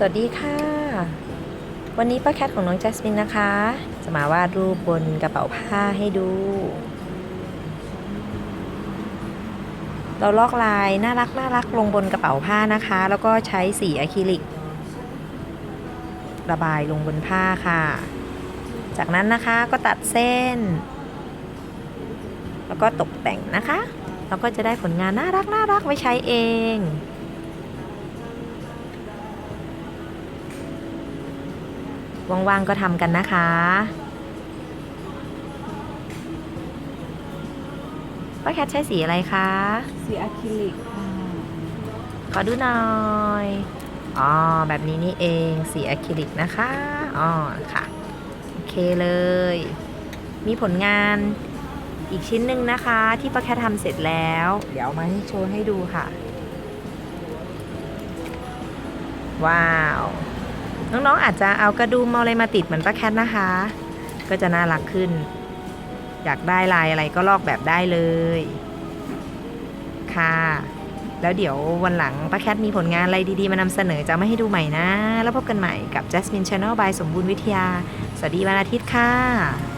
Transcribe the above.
สวัสดีค่ะ วันนี้ป้าแคทของน้องแจสมินนะคะ จะมาวาดรูปบนกระเป๋าผ้าให้ดู เราลอกลายน่ารักน่ารักลงบนกระเป๋าผ้านะคะ แล้วก็ใช้สีอะคริลิก ระบายลงบนผ้าค่ะ จากนั้นนะคะก็ตัดเส้น แล้วก็ตกแต่งนะคะแล้วก็จะได้ผลงานน่ารักน่ารักไว้ใช้เอง ว่างๆก็ทำกันนะคะป้าแคทใช้สีอะไรคะ สีอะคริลิกค่ะขอดูหน่อย อ๋อ แบบนี้นี่เอง สีอะคริลิกนะคะ อ๋อ ค่ะ โอเคเลย มีผลงานอีกชิ้นหนึ่งนะคะ ที่ป้าแคททำเสร็จแล้ว เดี๋ยวเอามาให้โชว์ให้ดูค่ะ ว้าว น้องๆอาจจะเอากระดุมเอาอะไรมาติดเหมือนป้าแคทนะคะ ก็จะน่ารักขึ้น อยากได้ลายอะไรก็ลอกแบบได้เลย ค่ะ แล้วเดี๋ยววันหลังป้าแคทมีผลงานอะไรดีๆ มานำเสนอจะไม่ให้ดูใหม่นะ แล้วพบกันใหม่กับ Jasmine Channel by สมบูรณ์วิทยา สวัสดีวันอาทิตย์ค่ะ